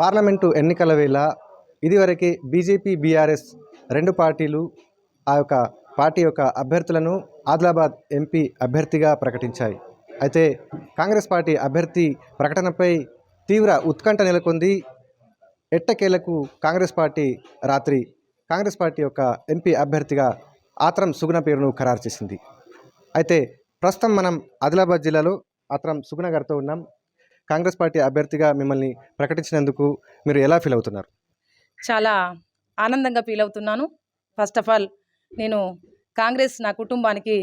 Parliament ఎన్నికల వేళ ఇదివరకే బీజేపీ బీఆర్ఎస్ రెండు పార్టీలు ఆ యొక్క పార్టీ యొక్క అభ్యర్థులను ఆదిలాబాద్ ఎంపీ అభ్యర్థిగా ప్రకటించాయి. అయితే కాంగ్రెస్ పార్టీ అభ్యర్థి ప్రకటనపై తీవ్ర ఉత్కంఠ నెలకొంది. ఎట్టకేలకు కాంగ్రెస్ పార్టీ రాత్రి కాంగ్రెస్ పార్టీ యొక్క ఎంపీ అభ్యర్థిగా ఆత్రం సుగుణ పేరును ఖరారు చేసింది. అయితే ప్రస్తుతం మనం ఆదిలాబాద్ జిల్లాలో ఆత్రం సుగుణ గారితో ఉన్నాం. కాంగ్రెస్ పార్టీ అభ్యర్థిగా మిమ్మల్ని ప్రకటించినందుకు మీరు ఎలా ఫీల్ అవుతున్నారు? చాలా ఆనందంగా ఫీల్ అవుతున్నాను. ఫస్ట్ ఆఫ్ ఆల్ నేను కాంగ్రెస్ నా కుటుంబానికి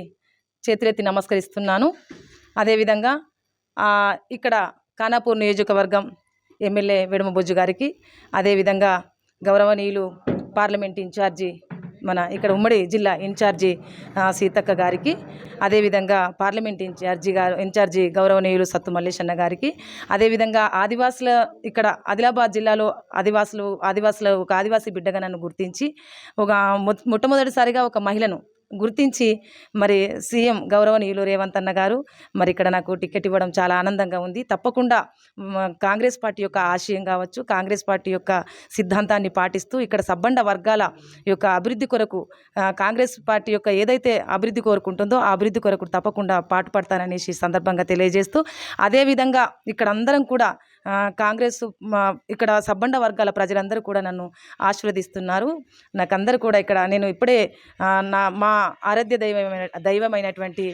చేతులెత్తి నమస్కరిస్తున్నాను. అదేవిధంగా ఇక్కడ ఖానాపూర్ నియోజకవర్గం ఎమ్మెల్యే వెడుమబొజ్జు గారికి అదేవిధంగా గౌరవనీయులు పార్లమెంట్ ఇన్ఛార్జి మన ఇక్కడ ఉమ్మడి జిల్లా ఇన్ఛార్జి సీతక్క గారికి అదేవిధంగా పార్లమెంట్ ఇన్ఛార్జి గారు ఇన్ఛార్జి గౌరవనీయులు సత్తు మల్లేశన్న గారికి అదేవిధంగా ఆదివాసుల ఇక్కడ ఆదిలాబాద్ జిల్లాలో ఆదివాసులు ఆదివాసుల ఒక ఆదివాసీ బిడ్డగా నన్ను గుర్తించి ఒక మొ- మొట్టమొదటిసారిగా ఒక మహిళను గుర్తించి మరి సీఎం గౌరవనీయులు రేవంత్ అన్న గారు మరి ఇక్కడ నాకు టికెట్ ఇవ్వడం చాలా ఆనందంగా ఉంది. తప్పకుండా కాంగ్రెస్ పార్టీ యొక్క ఆశయం కావచ్చు కాంగ్రెస్ పార్టీ యొక్క సిద్ధాంతాన్ని పాటిస్తూ ఇక్కడ సబ్బండ వర్గాల యొక్క అభివృద్ధి కొరకు కాంగ్రెస్ పార్టీ యొక్క ఏదైతే అభివృద్ధి కోరుకుంటుందో ఆ అభివృద్ధి కొరకు తప్పకుండా పాటుపడతాననేసి సందర్భంగా తెలియజేస్తూ అదేవిధంగా ఇక్కడ అందరం కూడా కాంగ్రెస్ మా ఇక్కడ సబ్బండ వర్గాల ప్రజలందరూ కూడా నన్ను ఆశీర్వదిస్తున్నారు. నాకందరూ కూడా ఇక్కడ నేను ఇప్పుడే నా మా ఆరాధ్య దైవమైన దైవమైనటువంటి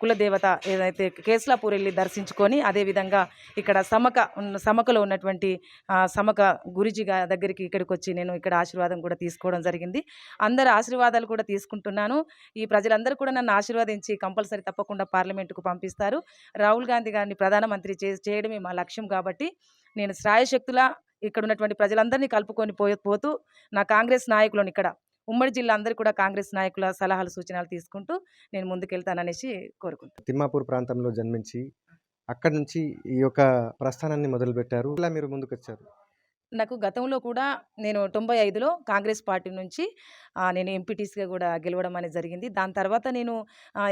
కులదేవత ఏదైతే కేసులాపూర్ వెళ్ళి దర్శించుకొని అదేవిధంగా ఇక్కడ సమక సమకలో ఉన్నటువంటి సమక గురుజీ దగ్గరికి ఇక్కడికి వచ్చి నేను ఇక్కడ ఆశీర్వాదం కూడా తీసుకోవడం జరిగింది. అందరి ఆశీర్వాదాలు కూడా తీసుకుంటున్నాను. ఈ ప్రజలందరూ కూడా నన్ను ఆశీర్వదించి కంపల్సరీ తప్పకుండా పార్లమెంటుకు పంపిస్తారు. రాహుల్ గాంధీ గారిని ప్రధానమంత్రి చే చేయడమే మా లక్ష్యం కాబట్టి నేను శ్రాయశక్తుల ఇక్కడ ఉన్నటువంటి ప్రజలందరినీ కలుపుకొని పోతూ నా కాంగ్రెస్ నాయకులను ఇక్కడ ఉమ్మడి జిల్లా అందరూ కూడా కాంగ్రెస్ నాయకుల సలహాలు సూచనలు తీసుకుంటూ నేను ముందుకెళ్తాననేసి కోరుకుంటున్నాను తిమ్మాపూర్ ప్రాంతంలో జన్మించి అక్కడి నుంచి ఈ యొక్క ప్రస్థానాన్ని మొదలుపెట్టారు. ఇలా మీరు ముందుకు వచ్చారు నాకు గతంలో కూడా నేను తొంభై ఐదులో కాంగ్రెస్ పార్టీ నుంచి నేను ఎంపీటీసీగా కూడా గెలవడం అనేది జరిగింది. దాని తర్వాత నేను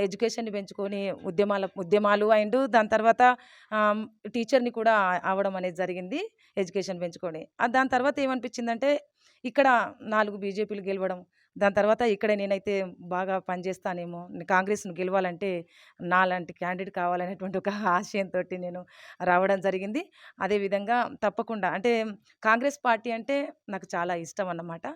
ఎడ్యుకేషన్ని పెంచుకొని ఉద్యమాల ఉద్యమాలు అండ్ దాని తర్వాత టీచర్ని కూడా అవడం అనేది జరిగింది ఎడ్యుకేషన్ పెంచుకొని. దాని తర్వాత ఏమనిపించిందంటే ఇక్కడ నాలుగు బీజేపీలు గెలవడం దాని తర్వాత ఇక్కడ నేనైతే బాగా పనిచేస్తానేమో కాంగ్రెస్ను గెలవాలంటే నాలాంటి క్యాండిడేట్ కావాలనేటువంటి ఒక ఆశయంతో నేను రావడం జరిగింది. అదేవిధంగా తప్పకుండా అంటే కాంగ్రెస్ పార్టీ అంటే నాకు చాలా ఇష్టం అన్నమాట.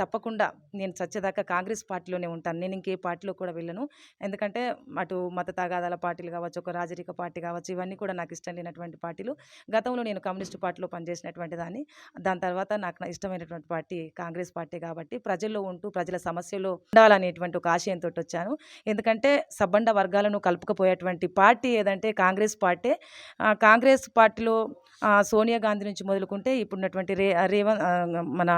తప్పకుండా నేను చచ్చేదాకా కాంగ్రెస్ పార్టీలోనే ఉంటాను. నేను ఇంకే పార్టీలో కూడా వెళ్ళను. ఎందుకంటే అటు మత తగాదాల పార్టీలు కావచ్చు ఒక రాజరిక పార్టీ కావచ్చు ఇవన్నీ కూడా నాకు ఇష్టం లేనటువంటి పార్టీలు. గతంలో నేను కమ్యూనిస్ట్ పార్టీలో పనిచేసినటువంటి దాన్ని. దాని తర్వాత నాకు నా ఇష్టమైనటువంటి పార్టీ కాంగ్రెస్ పార్టీ కాబట్టి ప్రజల్లో ఉంటూ ప్రజల సమస్యలు ఉండాలనేటువంటి ఒక ఆశయంతో వచ్చాను. ఎందుకంటే సబ్బండ వర్గాలను కలుపుకపోయేటువంటి పార్టీ ఏదంటే కాంగ్రెస్ పార్టీ. కాంగ్రెస్ పార్టీలో సోనియా గాంధీ నుంచి మొదలుకుంటే ఇప్పుడున్నటువంటి రే రేవంత్ మన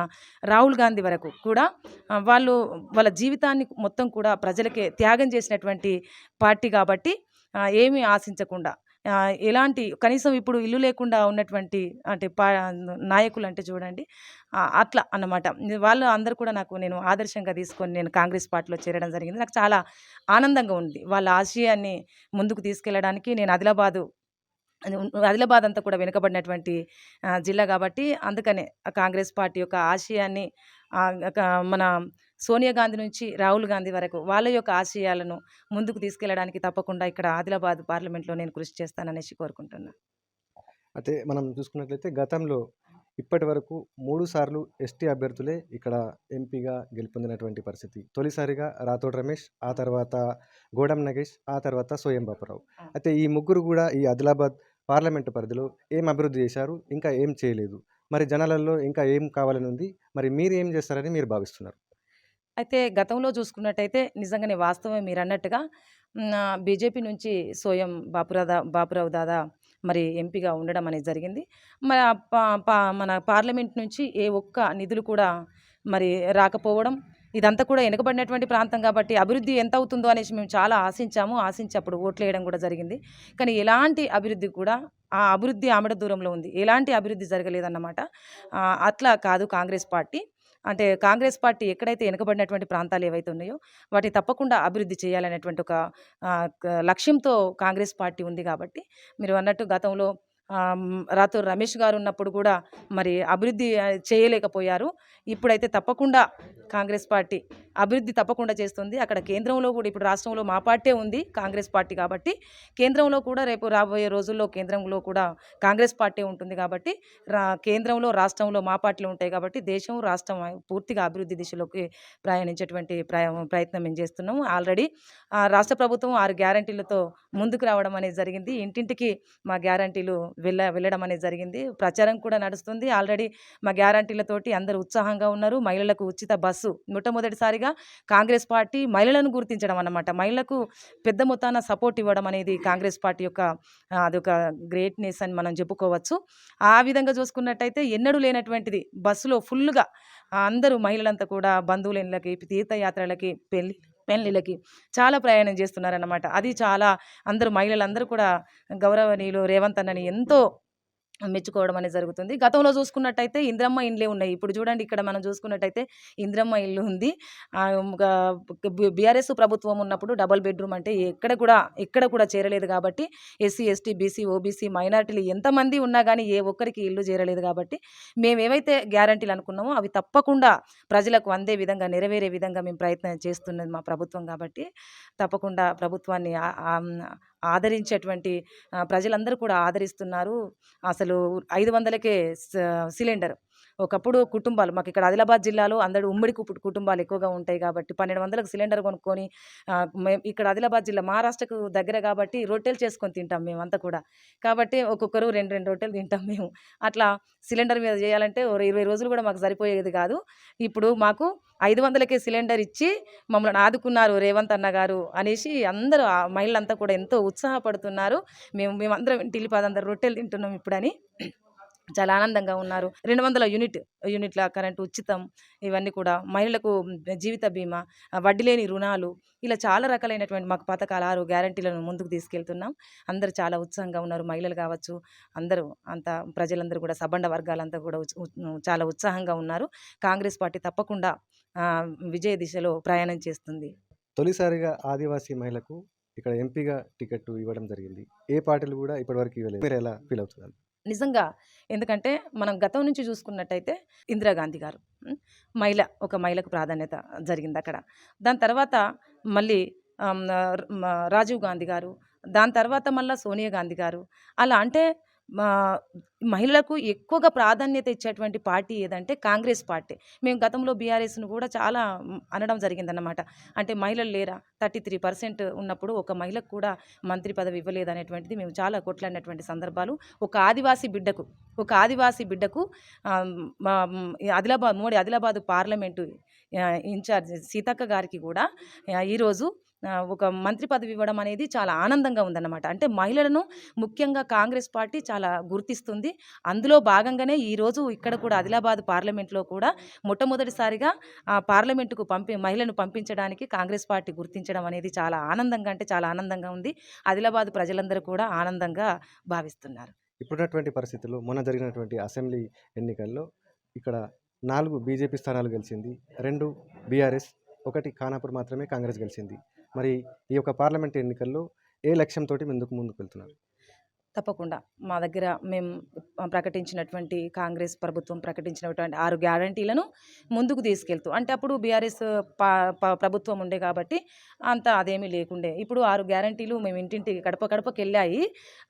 రాహుల్ గాంధీ వరకు కూడా వాళ్ళు వాళ్ళ జీవితాన్ని మొత్తం కూడా ప్రజలకే త్యాగం చేసినటువంటి పార్టీ కాబట్టి ఏమీ ఆశించకుండా ఎలాంటి కనీసం ఇప్పుడు ఇల్లు లేకుండా ఉన్నటువంటి అంటే పా నాయకులు అంటే చూడండి అట్లా అన్నమాట. వాళ్ళు అందరూ కూడా నాకు నేను ఆదర్శంగా తీసుకొని నేను కాంగ్రెస్ పార్టీలో చేరడం జరిగింది. నాకు చాలా ఆనందంగా ఉంది. వాళ్ళ ఆశయాన్ని ముందుకు తీసుకెళ్ళడానికి నేను ఆదిలాబాదు ఆదిలాబాద్ అంతా కూడా వెనుకబడినటువంటి జిల్లా కాబట్టి అందుకనే కాంగ్రెస్ పార్టీ యొక్క ఆశయాన్ని ఒక మన సోనియా గాంధీ నుంచి రాహుల్ గాంధీ వరకు వాళ్ళ యొక్క ఆశయాలను ముందుకు తీసుకెళ్ళడానికి తప్పకుండా ఇక్కడ ఆదిలాబాద్ పార్లమెంట్లో నేను కృషి చేస్తాననేసి కోరుకుంటున్నాను అయితే మనం చూసుకున్నట్లయితే గతంలో ఇప్పటి వరకు మూడు సార్లు ఎస్టీ అభ్యర్థులే ఇక్కడ ఎంపీగా గెలుపొందినటువంటి పరిస్థితి. తొలిసారిగా రాథోడ్ రమేష్ ఆ తర్వాత గోడం నగేష్ ఆ తర్వాత సోయం బాపురావు. అయితే ఈ ముగ్గురు కూడా ఈ ఆదిలాబాద్ పార్లమెంటు పరిధిలో ఏం అభివృద్ధి చేశారు ఇంకా ఏం చేయలేదు. మరి జనాలలో ఇంకా ఏం కావాలని ఉంది మరి మీరు ఏం చేస్తారని మీరు భావిస్తున్నారు? అయితే గతంలో చూసుకున్నట్టయితే నిజంగానే వాస్తవమే మీరు అన్నట్టుగా బీజేపీ నుంచి సోయం బాపురాదా బాపురావు దాదా మరి ఎంపీగా ఉండడం అనేది జరిగింది. మరి పా- పా- మన పార్లమెంట్ నుంచి ఏ ఒక్క నిధులు కూడా మరి రాకపోవడం ఇదంతా కూడా వెనుకబడినటువంటి ప్రాంతం కాబట్టి అభివృద్ధి ఎంత అవుతుందో అనేసి మేము చాలా ఆశించాము. ఆశించి అప్పుడు ఓట్లు వేయడం కూడా జరిగింది. కానీ ఎలాంటి అభివృద్ధి కూడా ఆ అభివృద్ధి ఆమెడ దూరంలో ఉంది. ఎలాంటి అభివృద్ధి జరగలేదన్నమాట. అట్లా కాదు కాంగ్రెస్ పార్టీ. అంటే కాంగ్రెస్ పార్టీ ఎక్కడైతే వెనుకబడినటువంటి ప్రాంతాలు ఏవైతే ఉన్నాయో వాటిని తప్పకుండా అభివృద్ధి చేయాలనేటువంటి ఒక లక్ష్యంతో కాంగ్రెస్ పార్టీ ఉంది కాబట్టి మీరు అన్నట్టు గతంలో ఆమ్, రాతో రమేష్ గారు ఉన్నప్పుడు కూడా మరి అభివృద్ధి చేయలేకపోయారు. ఇప్పుడైతే తప్పకుండా కాంగ్రెస్ పార్టీ అభివృద్ధి తప్పకుండా చేస్తుంది. అక్కడ కేంద్రంలో కూడా ఇప్పుడు రాష్ట్రంలో మా పార్టీ ఉంది కాంగ్రెస్ పార్టీ కాబట్టి. కేంద్రంలో కూడా రేపు రాబోయే రోజుల్లో కేంద్రంలో కూడా కాంగ్రెస్ పార్టీ ఉంటుంది కాబట్టి రా కేంద్రంలో రాష్ట్రంలో మా పార్టీలు ఉంటాయి కాబట్టి దేశం రాష్ట్రం పూర్తిగా అభివృద్ధి దిశలోకి ప్రయాణించేటువంటి ప్రయత్నం మేము చేస్తున్నాము. ఆల్రెడీ ఆ, రాష్ట్ర ప్రభుత్వం ఆరు గ్యారంటీలతో ముందుకు రావడం అనేది జరిగింది. ఇంటింటికి మా గ్యారంటీలు వెళ్ళ వెళ్ళడం అనేది జరిగింది. ప్రచారం కూడా నడుస్తుంది. ఆల్రెడీ మా గ్యారంటీలతోటి అందరూ ఉత్సాహంగా ఉన్నారు. మహిళలకు ఉచిత బస్సు మొట్టమొదటిసారిగా కాంగ్రెస్ పార్టీ మహిళలను గుర్తించడం అన్నమాట. మహిళలకు పెద్ద మొత్తాన సపోర్ట్ ఇవ్వడం అనేది కాంగ్రెస్ పార్టీ యొక్క అదొక గ్రేట్నెస్ అని మనం చెప్పుకోవచ్చు. ఆ విధంగా చూసుకున్నట్టయితే ఎన్నడూ లేనటువంటిది బస్సులో ఫుల్గా అందరూ మహిళలంతా కూడా బంధువుల ఇళ్ళకి తీర్థయాత్రలకి పెళ్ళి పెళ్ళిళ్ళకి చాలా ప్రయాణం చేస్తున్నారన్నమాట. అది చాలా అందరూ మహిళలందరూ కూడా గౌరవనీయులు రేవంత్ అన్నని ఎంతో మెచ్చుకోవడం అనేది జరుగుతుంది. గతంలో చూసుకున్నట్టయితే ఇంద్రమ్మ ఇండ్లే ఉన్నాయి. ఇప్పుడు చూడండి ఇక్కడ మనం చూసుకున్నట్టయితే ఇంద్రమ్మ ఇల్లు ఉంది. బీఆర్ఎస్ ప్రభుత్వం ఉన్నప్పుడు డబల్ బెడ్రూమ్ అంటే ఎక్కడ కూడా ఎక్కడ కూడా చేరలేదు కాబట్టి ఎస్సీ ఎస్టీ బీసీ ఓబీసీ మైనార్టీలు ఎంతమంది ఉన్నా కానీ ఏ ఒక్కరికి ఇల్లు చేరలేదు కాబట్టి మేము ఏవైతే గ్యారంటీలు అనుకున్నామో అవి తప్పకుండా ప్రజలకు అందే విధంగా నెరవేరే విధంగా మేము ప్రయత్నం చేస్తున్నది మా ప్రభుత్వం కాబట్టి తప్పకుండా ప్రభుత్వాన్ని ఆదరించేటువంటి ప్రజలందరూ కూడా ఆదరిస్తున్నారు. అసలు ఐదు వందలకే స- సిలిండర్. ఒకప్పుడు కుటుంబాలు మాకు ఇక్కడ ఆదిలాబాద్ జిల్లాలో అందరూ ఉమ్మడి కుటుంబాలు ఎక్కువగా ఉంటాయి కాబట్టి పన్నెండు వందలకు సిలిండర్ కొనుక్కొని మేము ఇక్కడ ఆదిలాబాద్ జిల్లా మహారాష్ట్రకు దగ్గర కాబట్టి రొట్టెలు చేసుకొని తింటాం మేమంతా కూడా. కాబట్టి ఒక్కొక్కరు రెండు రెండు రొట్టెలు తింటాం మేము. అట్లా సిలిండర్ మీద చేయాలంటే ఓ ఇరవై రోజులు కూడా మాకు సరిపోయేది కాదు. ఇప్పుడు మాకు ఐదు వందలకే సిలిండర్ ఇచ్చి మమ్మల్ని ఆదుకున్నారు రేవంత్ అన్న గారు అనేసి అందరూ ఆ మహిళలంతా కూడా ఎంతో ఉత్సాహపడుతున్నారు. మేము మేమందరం ఇంటిల్లి పదందరూ రొట్టెలు తింటున్నాం ఇప్పుడని. చాలా ఆనందంగా ఉన్నారు. రెండు వందల యూనిట్ యూనిట్ల కరెంటు ఉచితం. ఇవన్నీ కూడా మహిళలకు జీవిత బీమా వడ్డీ లేని రుణాలు ఇలా చాలా రకాలైనటువంటి మాకు పథకాలు ఆరు గ్యారంటీలను ముందుకు తీసుకెళ్తున్నాం. అందరూ చాలా ఉత్సాహంగా ఉన్నారు. మహిళలు కావచ్చు అందరూ అంతా ప్రజలందరూ కూడా సబండ వర్గాలంతా కూడా చాలా ఉత్సాహంగా ఉన్నారు. కాంగ్రెస్ పార్టీ తప్పకుండా విజయ దిశలో ప్రయాణం చేస్తుంది. తొలిసారిగా ఆదివాసీ మహిళకు ఇక్కడ ఎంపీగా టికెట్ ఇవ్వడం జరిగింది. ఏ పార్టీలు కూడా ఇప్పటివరకు ఇవ్వలేదు. మీరు ఎలా ఫీల్ అవుతున్నారు? నిజంగా ఎందుకంటే మనం గతం నుంచి చూసుకున్నట్టయితే ఇందిరాగాంధీ గారు మహిళ ఒక మహిళకు ప్రాధాన్యత జరిగింది అక్కడ. దాని తర్వాత మళ్ళీ రాజీవ్ గాంధీ గారు దాని తర్వాత మళ్ళీ సోనియా గాంధీ గారు అలా అంటే మహిళలకు ఎక్కువగా ప్రాధాన్యత ఇచ్చేటువంటి పార్టీ ఏదంటే కాంగ్రెస్ పార్టీ. మేము గతంలో బీఆర్ఎస్ను కూడా చాలా అనడం జరిగిందన్నమాట. అంటే మహిళలు లేరా? థర్టీ త్రీ పర్సెంట్ ఉన్నప్పుడు ఒక మహిళకు కూడా మంత్రి పదవి ఇవ్వలేదు అనేటువంటిది మేము చాలా కొట్లాడినటువంటి సందర్భాలు. ఒక ఆదివాసీ బిడ్డకు ఒక ఆదివాసీ బిడ్డకు మా ఆదిలాబాద్ మోడీ ఆదిలాబాద్ పార్లమెంటు ఇన్ఛార్జ్ సీతక్క గారికి కూడా ఈరోజు ఒక మంత్రి పదవి ఇవ్వడం అనేది చాలా ఆనందంగా ఉందన్నమాట. అంటే మహిళలను ముఖ్యంగా కాంగ్రెస్ పార్టీ చాలా గుర్తిస్తుంది. అందులో భాగంగానే ఈరోజు ఇక్కడ కూడా ఆదిలాబాద్ పార్లమెంట్లో కూడా మొట్టమొదటిసారిగా ఆ పార్లమెంటుకు పంపి మహిళను పంపించడానికి కాంగ్రెస్ పార్టీ గుర్తించడం అనేది చాలా ఆనందంగా అంటే చాలా ఆనందంగా ఉంది. ఆదిలాబాద్ ప్రజలందరూ కూడా ఆనందంగా భావిస్తున్నారు. ఇప్పుడున్నటువంటి పరిస్థితుల్లో మొన్న జరిగినటువంటి అసెంబ్లీ ఎన్నికల్లో ఇక్కడ నాలుగు బీజేపీ స్థానాలు గెలిచింది. రెండు బీఆర్ఎస్ ఒకటి ఖానాపూర్ మాత్రమే కాంగ్రెస్ గెలిచింది. మరి ఈ యొక్క పార్లమెంట్ ఎన్నికల్లో ఏ లక్ష్యంతో ముందుకు ముందుకు వెళ్తున్నారు తప్పకుండా. మా దగ్గర మేము ప్రకటించినటువంటి కాంగ్రెస్ ప్రభుత్వం ప్రకటించినటువంటి ఆరు గ్యారంటీలను ముందుకు తీసుకెళ్తూ అంటే అప్పుడు బీఆర్ఎస్ ప్రభుత్వం ఉండే కాబట్టి అంత అదేమీ లేకుండే. ఇప్పుడు ఆరు గ్యారంటీలు మేము ఇంటింటికి గడప గడపకి వెళ్ళాయి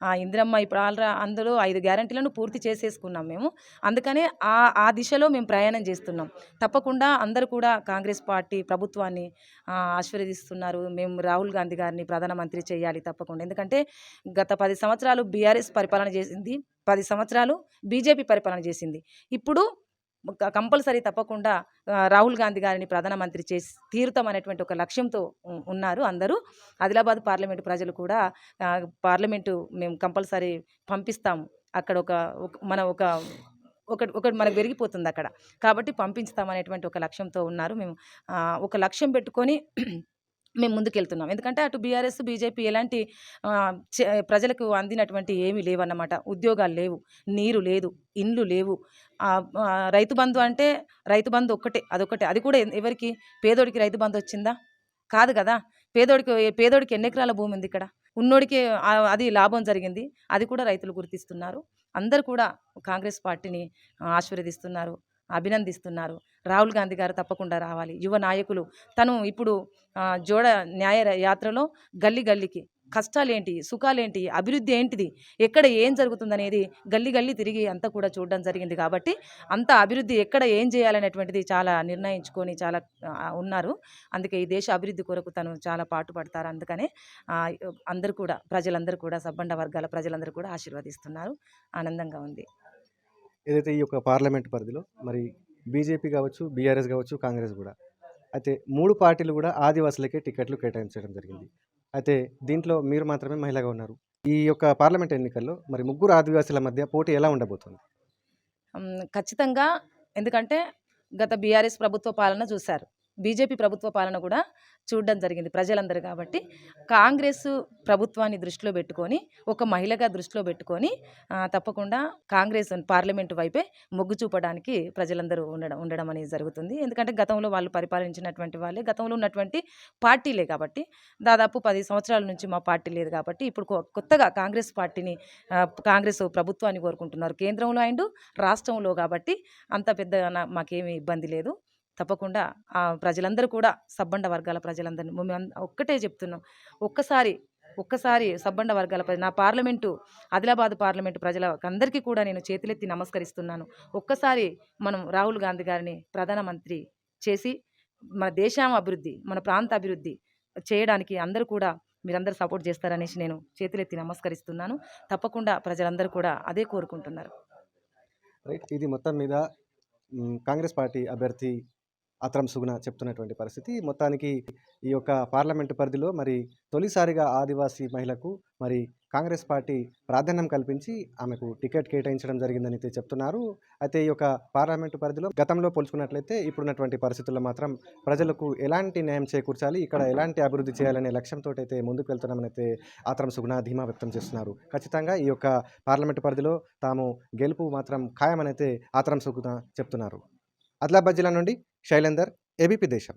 ఆ ఇందిరమ్మ ఇప్పుడు ఆల్రా అందులో ఐదు గ్యారంటీలను పూర్తి చేసేసుకున్నాం మేము. అందుకనే ఆ ఆ దిశలో మేము ప్రయాణం చేస్తున్నాం. తప్పకుండా అందరూ కూడా కాంగ్రెస్ పార్టీ ప్రభుత్వాన్ని ఆశీర్వదిస్తున్నారు. మేము రాహుల్ గాంధీ గారిని ప్రధానమంత్రి చేయాలి తప్పకుండా. ఎందుకంటే గత పది సంవత్సరాలు బీఆర్ఎస్ పరిపాలన చేసింది. పది సంవత్సరాలు బీజేపీ పరిపాలన చేసింది. ఇప్పుడు కంపల్సరీ తప్పకుండా రాహుల్ గాంధీ గారిని ప్రధానమంత్రి చేసి తీరుతాం అనేటువంటి ఒక లక్ష్యంతో ఉన్నారు అందరూ. ఆదిలాబాద్ పార్లమెంటు ప్రజలు కూడా పార్లమెంటు మేము కంపల్సరీ పంపిస్తాము. అక్కడ ఒక ఒక- మన ఒక ఒకటి ఒకటి మనకు పెరిగిపోతుంది అక్కడ. కాబట్టి పంపించుతామనేటువంటి ఒక లక్ష్యంతో ఉన్నారు మేము. ఒక లక్ష్యం పెట్టుకొని మేము ముందుకెళ్తున్నాం. ఎందుకంటే అటు బీఆర్ఎస్ బీజేపీ ఎలాంటి చే- ప్రజలకు అందినటువంటి ఏమీ లేవన్నమాట. ఉద్యోగాలు లేవు నీరు లేదు ఇండ్లు లేవు. రైతు బంధు అంటే రైతు బంధు ఒక్కటే అదొక్కటే. అది కూడా ఎవరికి? పేదోడికి రైతు బంధు వచ్చిందా? కాదు కదా. పేదోడికి పేదోడికి ఎన్ని ఎకరాల భూమి ఉంది ఇక్కడ? ఉన్నోడికి అది లాభం జరిగింది. అది కూడా రైతులు గుర్తిస్తున్నారు. అందరు కూడా కాంగ్రెస్ పార్టీని ఆశీర్వదిస్తున్నారు. అభినందిస్తున్నారు. రాహుల్ గాంధీ గారు తప్పకుండా రావాలి. యువ నాయకులు తను ఇప్పుడు జోడ న్యాయ యాత్రలో గల్లి గల్లీకి. కష్టాలేంటి? సుఖాలేంటి? అభివృద్ధి ఏంటిది? ఎక్కడ ఏం జరుగుతుందనేది గల్లి గల్లి తిరిగి అంతా కూడా చూడడం జరిగింది కాబట్టి అంత అభివృద్ధి ఎక్కడ ఏం చేయాలనేటువంటిది చాలా నిర్ణయించుకొని చాలా ఉన్నారు. అందుకే ఈ దేశ అభివృద్ధి కొరకు తను చాలా పాటుపడతారు అందుకనే అందరూ కూడా ప్రజలందరూ కూడా సబ్బండ వర్గాల ప్రజలందరూ కూడా ఆశీర్వదిస్తున్నారు. ఆనందంగా ఉంది. ఏదైతే ఈ యొక్క పార్లమెంట్ పరిధిలో మరి బీజేపీ కావచ్చు బీఆర్ఎస్ కావచ్చు కాంగ్రెస్ కూడా. అయితే మూడు పార్టీలు కూడా ఆదివాసులకే టికెట్లు కేటాయించడం జరిగింది. అయితే దీంట్లో మీరు మాత్రమే మహిళగా ఉన్నారు. ఈ యొక్క పార్లమెంట్ ఎన్నికల్లో మరి ముగ్గురు ఆదివాసుల మధ్య పోటీ ఎలా ఉండబోతుంది? ఖచ్చితంగా. ఎందుకంటే గత బీఆర్ఎస్ ప్రభుత్వ పాలన చూశారు. బీజేపీ ప్రభుత్వ పాలన కూడా చూడడం జరిగింది ప్రజలందరూ కాబట్టి. కాంగ్రెస్ ప్రభుత్వాన్ని దృష్టిలో పెట్టుకొని ఒక మహిళగా దృష్టిలో పెట్టుకొని తప్పకుండా కాంగ్రెస్ పార్లమెంటు వైపే మొగ్గు చూపడానికి ప్రజలందరూ ఉండడం ఉండడం అనేది జరుగుతుంది. ఎందుకంటే గతంలో వాళ్ళు పరిపాలించినటువంటి వాళ్ళే. గతంలో ఉన్నటువంటి పార్టీలే కాబట్టి. దాదాపు పది సంవత్సరాల నుంచి మా పార్టీ లేదు కాబట్టి ఇప్పుడు కొత్తగా కాంగ్రెస్ పార్టీని కాంగ్రెస్ ప్రభుత్వాన్ని కోరుకుంటున్నారు. కేంద్రంలో అండ్ రాష్ట్రంలో కాబట్టి అంత పెద్ద మాకేమీ ఇబ్బంది లేదు. తప్పకుండా ఆ ప్రజలందరూ కూడా సబ్బండ వర్గాల ప్రజలందరినీ మేము ఒక్కటే చెప్తున్నాం. ఒక్కసారి ఒక్కసారి సబ్బండ వర్గాల ప్రజ నా పార్లమెంటు ఆదిలాబాద్ పార్లమెంటు ప్రజలందరికీ అందరికీ కూడా నేను చేతులెత్తి నమస్కరిస్తున్నాను. ఒక్కసారి మనం రాహుల్ గాంధీ గారిని ప్రధానమంత్రి చేసి మన దేశం అభివృద్ధి మన ప్రాంత అభివృద్ధి చేయడానికి అందరూ కూడా మీరందరూ సపోర్ట్ చేస్తారనేసి నేను చేతులెత్తి నమస్కరిస్తున్నాను. తప్పకుండా ప్రజలందరూ కూడా అదే కోరుకుంటున్నారు. రైట్ ఇది మొత్తం మీద కాంగ్రెస్ పార్టీ అభ్యర్థి అత్రం సుగుణ చెప్తున్నటువంటి పరిస్థితి. మొత్తానికి ఈ యొక్క పార్లమెంటు పరిధిలో మరి తొలిసారిగా ఆదివాసీ మహిళకు మరి కాంగ్రెస్ పార్టీ ప్రాధాన్యం కల్పించి ఆమెకు టికెట్ కేటాయించడం జరిగిందని అయితే చెప్తున్నారు. అయితే ఈ యొక్క పార్లమెంటు పరిధిలో గతంలో పోల్చుకున్నట్లయితే ఇప్పుడున్నటువంటి పరిస్థితుల్లో మాత్రం ప్రజలకు ఎలాంటి న్యాయం చేకూర్చాలి ఇక్కడ ఎలాంటి అభివృద్ధి చేయాలనే లక్ష్యంతో అయితే ముందుకు వెళ్తున్నామని అయితే ఆత్రం సుగుణ ధీమా వ్యక్తం చేస్తున్నారు. ఖచ్చితంగా ఈ యొక్క పార్లమెంటు పరిధిలో తాము గెలుపు మాత్రం ఖాయమనైతే ఆత్రం సుగుణ చెప్తున్నారు. అదిలాబాద్ జిల్లా నుండి శైలేందర్ ఏబీపీ దేశం.